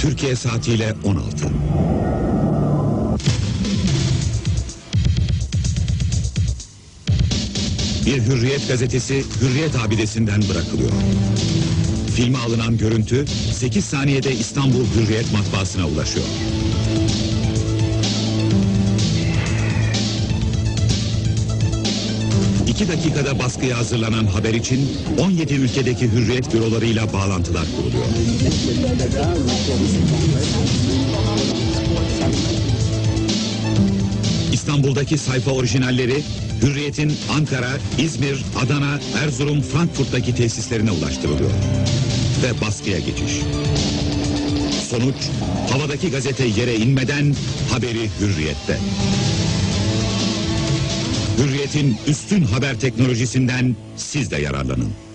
Türkiye saatiyle 16. Bir Hürriyet gazetesi Hürriyet abidesinden bırakılıyor. Filme alınan görüntü 8 saniyede İstanbul Hürriyet matbaasına ulaşıyor. İki dakikada baskıya hazırlanan haber için 17 ülkedeki hürriyet bürolarıyla bağlantılar kuruluyor. İstanbul'daki sayfa orijinalleri Hürriyet'in Ankara, İzmir, Adana, Erzurum, Frankfurt'taki tesislerine ulaştırılıyor. Ve baskıya geçiş. Sonuç, havadaki gazete yere inmeden haberi Hürriyet'te. Hürriyet'in üstün haber teknolojisinden siz de yararlanın.